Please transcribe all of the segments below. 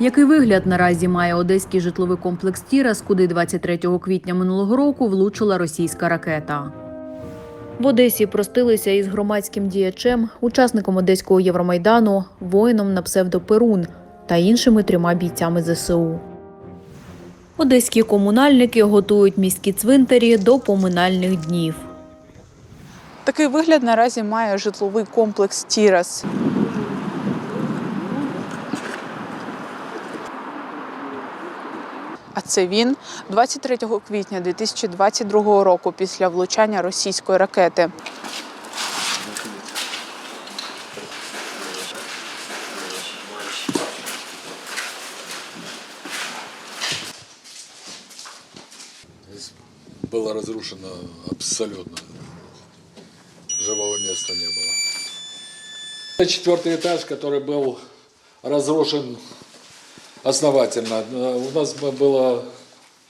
Який вигляд наразі має одеський житловий комплекс Тірас, куди 23 квітня минулого року влучила російська ракета? В Одесі простилися із громадським діячем, учасником одеського Євромайдану, воїном на псевдо Перун та іншими трьома бійцями ЗСУ. Одеські комунальники готують міські цвинтарі до поминальних днів. Такий вигляд наразі має житловий комплекс Тірас. А це він 23 квітня 2022 року після влучання російської ракети. Здесь было разрушено абсолютно. Живого места не было. Это Четвертый этаж, который был разрушен основательно. Э, У нас бы было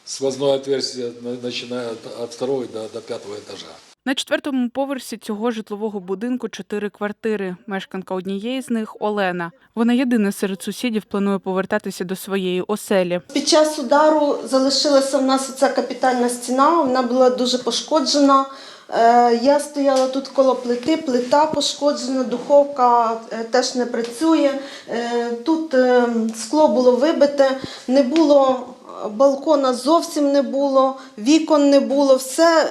сквозное отверстие, на- начиная от, от второго до, до пятого этажа. На четвертому поверсі цього житлового будинку чотири квартири. Мешканка однієї з них Олена. Вона єдина серед сусідів планує повертатися до своєї оселі. Під час удару залишилася в нас ця капітальна стіна, вона була дуже пошкоджена. Е, Я стояла тут коло плити, плита пошкоджена, духовка е, теж не працює. Е, Тут скло було вибите, не було балкона зовсім не було, вікон не було. Все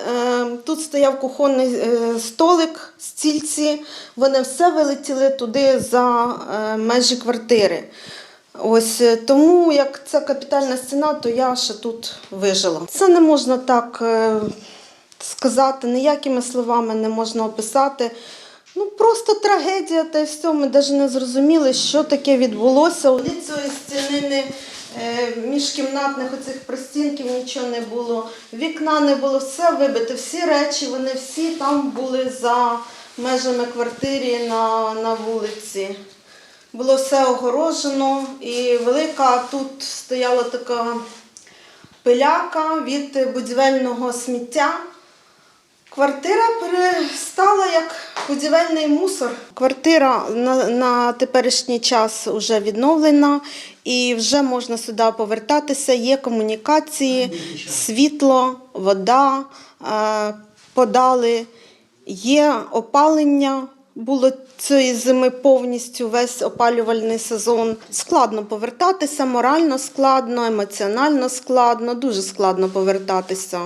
тут стояв кухонний столик, стільці. Вони все вилетіли туди за межі квартири. Ось тому, як це капітальна стіна, то я ще тут вижила. Це не можна так сказати, ніякими словами не можна описати. Ну просто трагедія, та й все. Ми навіть не зрозуміли, що таке відбулося. Ні цієї стіни, ні е, міжкімнатних оцих простінків нічого не було, вікна не було, все вибите, всі речі, вони всі там були за межами квартири на, на вулиці. Було все огорожено і велика тут стояла така пиляка від будівельного сміття. Квартира перестала як будівельний мусор. Квартира на, на теперішній час вже відновлена і вже можна сюди повертатися. Є комунікації, світло, вода е, подали, є опалення. Було цієї зими повністю весь опалювальний сезон. Складно повертатися, морально складно, емоціонально складно, дуже складно повертатися.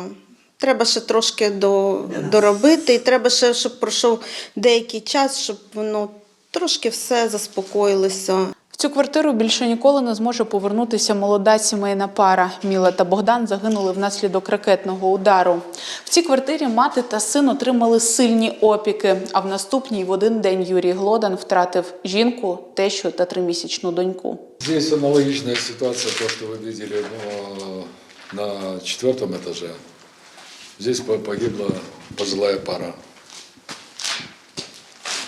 Треба ще трошки до, доробити, і треба ще, щоб пройшов деякий час, щоб воно трошки все заспокоїлося. В цю квартиру більше ніколи не зможе повернутися молода сімейна пара. Міла та Богдан загинули внаслідок ракетного удару. В цій квартирі мати та син отримали сильні опіки. А в наступній в один день Юрій Глодан втратив жінку, тещу та тримісячну доньку. Здесь аналогичная ситуация, то, вы видели ну, на четвертом этаже. Здесь по- погибла пожилая пара.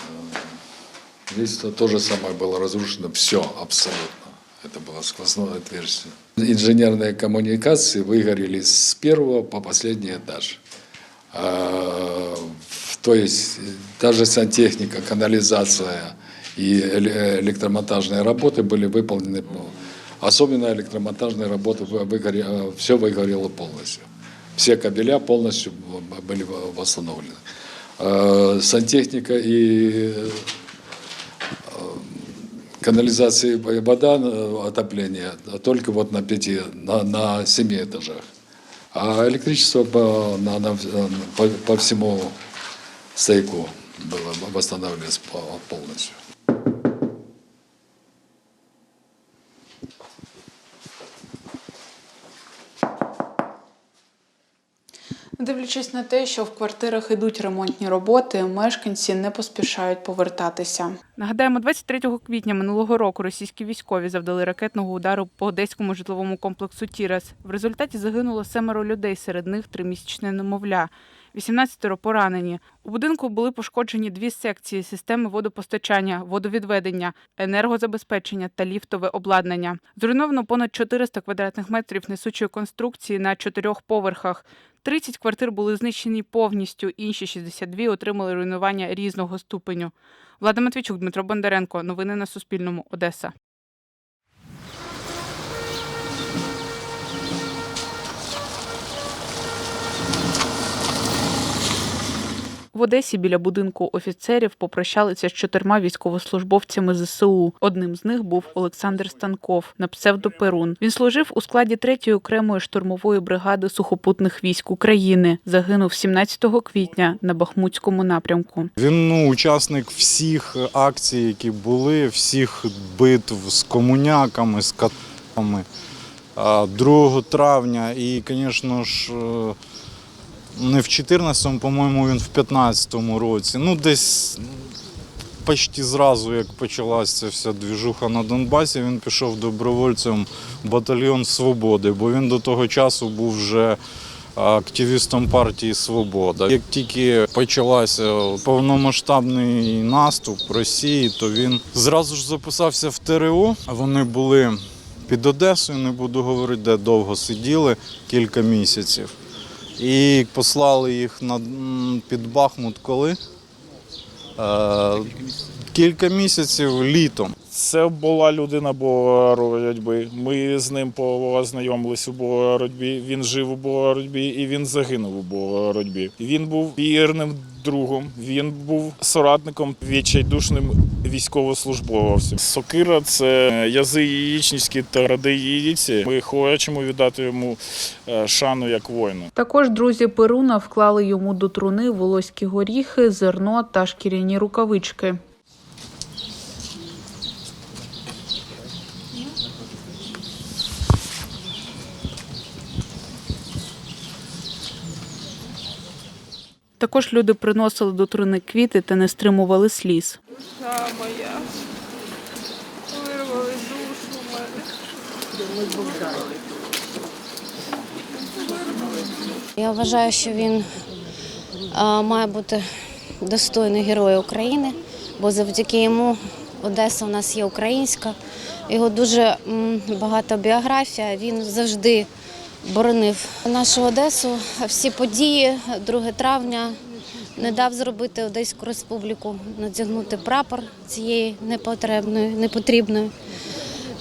Э, Здесь то, то же самое было разрушено, все абсолютно. Это было сквозное отверстие. Инженерные коммуникации выгорели с первого по последний этаж. А, То есть э, даже сантехника, канализация и эле- электромонтажные работы были выполнены. Особенно электромонтажные работы все выгорело полностью. Все кабеля полностью были восстановлены. А, Сантехника и канализации и вода, э, отопление только вот на пяти, на, на семи этажах. А электричество по, на, на, по, по всему стояку было восстанавливалось по- полностью. Дивлячись на те, що в квартирах ідуть ремонтні роботи, мешканці не поспішають повертатися. Нагадаємо, 23 квітня минулого року російські військові завдали ракетного удару по одеському житловому комплексу Тірас. В результаті загинуло семеро людей, серед них тримісячне немовля. 18 поранені. У будинку були пошкоджені дві секції системи водопостачання, водовідведення, енергозабезпечення та ліфтове обладнання. Зруйновано понад 400 квадратних метрів несучої конструкції на чотирьох поверхах. 30 квартир були знищені повністю, інші 62 отримали руйнування різного ступеню. Влада Матвійчук, Дмитро Бондаренко. Новини на Суспільному. Одеса. В Одесі біля будинку офіцерів попрощалися з чотирма військовослужбовцями ЗСУ. Одним з них був Олександр Станков на псевдо Перун. Він служив у складі 3-ї окремої штурмової бригади сухопутних військ України. Загинув 17 квітня на Бахмутському напрямку. Він ну, учасник всіх акцій, які були, всіх битв з комуняками, з катами. 2 травня і, звісно ж, е, не в 14-му, по-моєму, він в 15-му році. Ну, десь почти зразу, як почалася вся двіжуха на Донбасі, він пішов добровольцем батальйон Свободи, бо він до того часу був вже активістом партії Свобода. Як тільки почався повномасштабний наступ Росії, то він зразу ж записався в ТРО. Вони були під Одесою, не буду говорити, де довго сиділи кілька місяців. І послали їх на, під Бахмут коли? Е, кілька місяців літом. Це була людина боротьби. Ми з ним познайомились у боротьбі. Він жив у боротьбі і він загинув у боротьбі. Він був вірним другом. Він був соратником відчайдушним військовослужбовцем. Сокира це язи яєчницькі та ради традиції. Ми хочемо віддати йому е, шану як воїну. Також друзі Перуна вклали йому до труни волоські горіхи, зерно та шкіряні рукавички. Також люди приносили до труни квіти та не стримували сліз. душа моя. Вирвали душу мене. Я вважаю, що він має бути достойний герой України, бо завдяки йому Одеса у нас є українська. Його дуже м, багата біографія. Він завжди боронив нашу Одесу. Всі події 2 травня не дав зробити Одеську республіку, надягнути прапор цієї непотребної, непотрібної.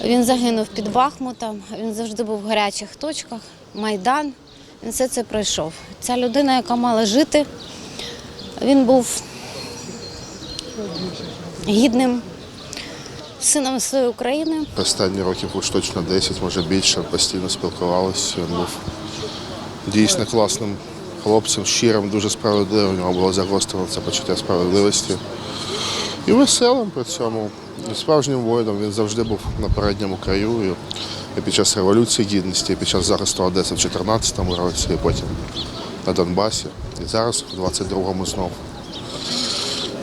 Він загинув під Бахмутом, він завжди був в гарячих точках, Майдан. Він все це пройшов. Ця людина, яка мала жити, він був гідним сином своєї України. Останні років уж точно 10, може більше, постійно спілкувалися. Він був дійсно класним хлопцем, щирим, дуже справедливим. У нього було загострене це почуття справедливості. І веселим при цьому. І справжнім воїном він завжди був на передньому краю. І- під час Революції Гідності, і під час захисту Одеси в 2014 році, і потім на Донбасі. І зараз, в 22-му знов.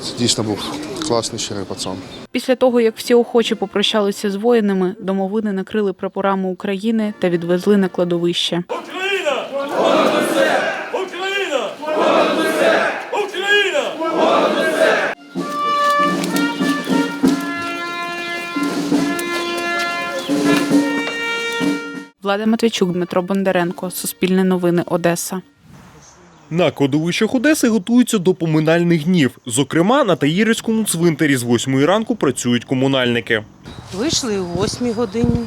Це дійсно був класний щирий пацан. Після того, як всі охочі попрощалися з воїнами, домовини накрили прапорами України та відвезли на кладовище. Україна! Понад усе! Україна! Понад усе! Україна! Влада Матвійчук, Дмитро Бондаренко, Суспільне новини, Одеса. На кладовищах Одеси готуються до поминальних днів. Зокрема, на Таїрівському цвинтарі з 8 ранку працюють комунальники. Вийшли о 8 годині,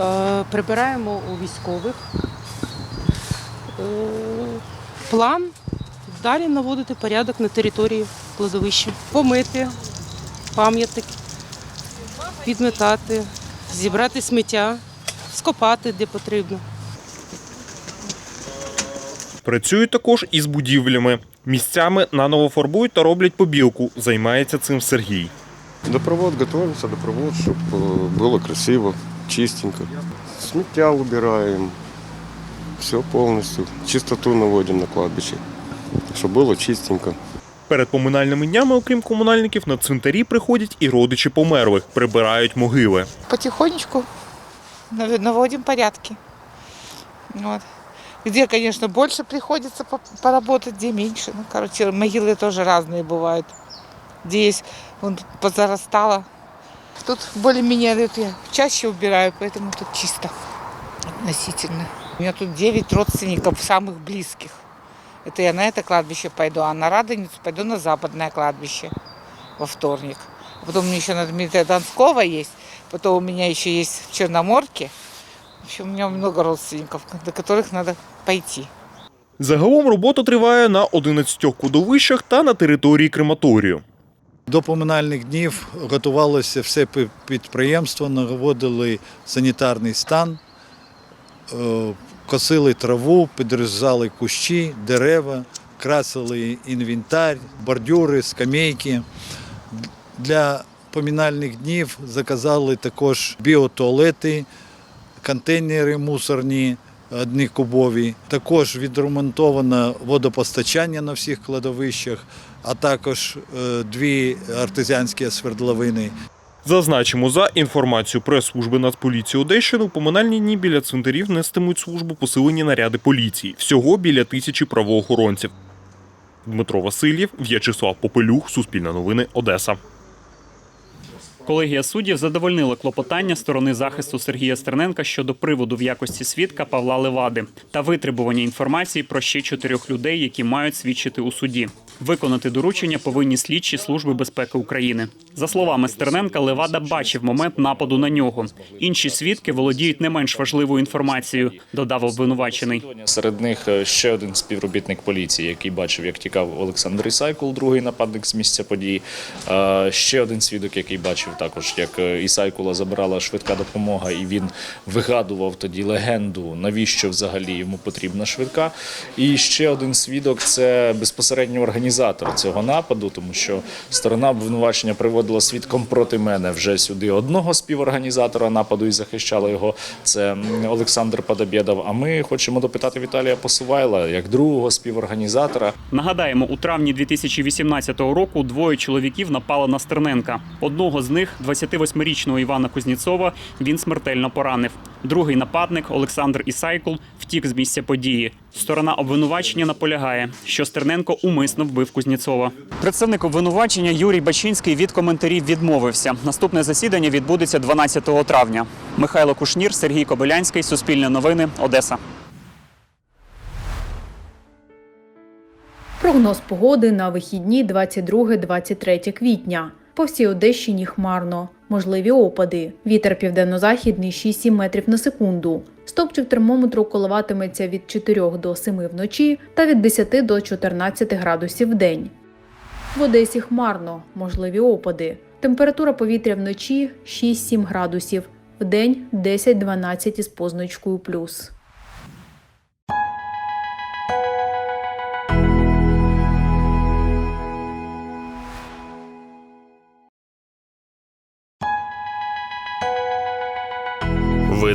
е, прибираємо у військових. Е, План далі наводити порядок на території кладовища. Помити пам'ятник, підметати, зібрати сміття, скопати де потрібно. Працюють також із будівлями. Місцями наново фарбують та роблять побілку. Займається цим Сергій. Допровод готовимся, допровод, щоб е, було красиво, чистенько. Сміття убираємо, все повністю. Чистоту наводимо на кладбище, щоб було чистенько. Перед поминальними днями, окрім комунальників, на цвинтарі приходять і родичі померлих, прибирають могили. Потихонечку нав- наводим порядки. Вот. Где, конечно, больше приходится по- поработать, где меньше. Ну, короче, могилы тоже разные бывают. Где есть, вон, позарастало. Тут более-менее я чаще убираю, поэтому тут чисто относительно. У меня тут 9 родственников, самых близких. Это я на это кладбище пойду, а на Радоницу пойду на западное кладбище во вторник. Потом у меня еще на Дмитрия Донского есть. Потом у меня еще есть в Черноморке. В общем, у меня много родственников, до которых надо пойти. Загалом робота триває на 11 кладовищах та на території крематорію. До поминальних днів готувалося все підприємство, наводили санітарний стан, е, косили траву, підрізали кущі, дерева, красили інвентар, бордюри, скамейки. Для поминальних днів заказали також біотуалети, контейнери мусорні, одникубові. Також відремонтовано водопостачання на всіх кладовищах, а також е, дві артезіанські свердловини. Зазначимо, за інформацією прес-служби Нацполіції Одещини, у поминальні дні біля цвинтарів нестимуть службу посилені наряди поліції. Всього біля тисячі правоохоронців. Дмитро Васильєв, В'ячеслав Попелюх, Суспільне новини, Одеса. Колегія суддів задовольнила клопотання сторони захисту Сергія Стерненка щодо приводу в якості свідка Павла Левади та витребування інформації про ще чотирьох людей, які мають свідчити у суді. Виконати доручення повинні слідчі Служби безпеки України. За словами Стерненка, Левада бачив момент нападу на нього. Інші свідки володіють не менш важливою інформацією, додав обвинувачений. Серед них е, ще один співробітник поліції, який бачив, як тікав Олександр Ісайкул, другий нападник з місця події. Е, Ще один свідок, який бачив також, як е, Ісайкула забирала швидка допомога, і він вигадував тоді легенду, навіщо взагалі йому потрібна швидка. І ще один свідок це безпосередньо організатор цього нападу, тому що сторона обвинувачення приводила свідком проти мене вже сюди одного співорганізатора нападу і захищала його. Це Олександр Подобєдов. А ми хочемо допитати Віталія Посувайла як другого співорганізатора. Нагадаємо, у травні 2018 року двоє чоловіків напали на Стерненка. Одного з них, 28-річного Івана Кузніцова, він смертельно поранив. Другий нападник Олександр Ісайкул втік з місця події. Сторона обвинувачення наполягає, що Стерненко умисно вбив Кузніцова. Представник обвинувачення Юрій Бачинський від коментарів відмовився. Наступне засідання відбудеться 12 травня. Михайло Кушнір, Сергій Кобилянський, Суспільне новини, Одеса. Прогноз погоди на вихідні 22-23 квітня. По всій Одещині хмарно. Можливі опади. Вітер південно-західний 6-7 метрів на секунду. Стопчик термометру коливатиметься від 4 до 7 вночі та від 10 до 14 градусів в день. В Одесі хмарно, можливі опади. Температура повітря вночі 6-7 градусів, в день 10-12 із позначкою плюс.